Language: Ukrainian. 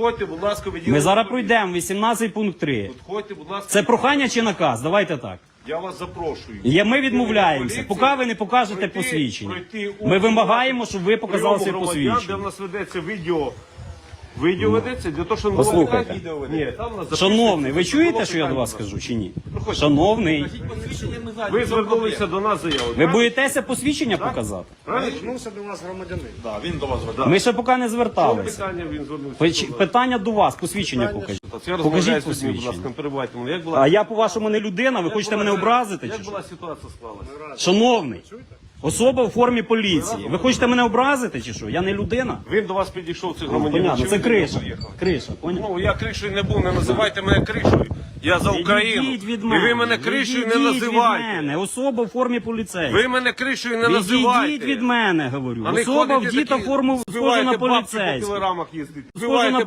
Підходьте, будь ласка, відділення. Ми зараз пройдемо 18 пункт 3. Підходьте, будь ласка. Це прохання чи наказ? Давайте так. Я вас запрошую. Є, ми відмовляємося, поки ви не покажете пройти- посвідчення. пройти у- Ми вимагаємо, щоб ви показали своє прийому громадян. Де в нас ведеться відео. Відео ведеться для того, щоб Послухайте. Ні, там у нас Шановний, ви чуєте, що я до вас питання. кажу, чи ні? Проходьте. Шановний, Ви звернулися до нас заявою. ви боїтеся посвідчення показати? Правильно? Звернувся до вас громадянин. Да, він до вас веде. Ми ще поки не зверталися. питання він звернувся? Пич- до нас? Питання до вас, посвідчення покажіть. От Я розмовляю Покажіть з людьми, будь ласка, посвідчення. мене. Як була, А я, по-вашому, не людина, ви хочете мене образити? як Чи що? була ситуація склалася? Шановний, особа в формі поліції. Ви хочете мене образити чи що? Я не людина? Він до вас підійшов, цей громадянин. Понятно, Чи це криша. Криша, понятно. Ну, я кришою не був, не називайте мене кришою. Я за Україну. Відійдіть від І ви мене кришою не Відійдіть називайте. від мене. Особа в формі поліцейського. Ви мене кришою не називайте. Відійдіть від мене, говорю. Особа ходите вдіта форму схожа на поліцейську. Схожа на бабки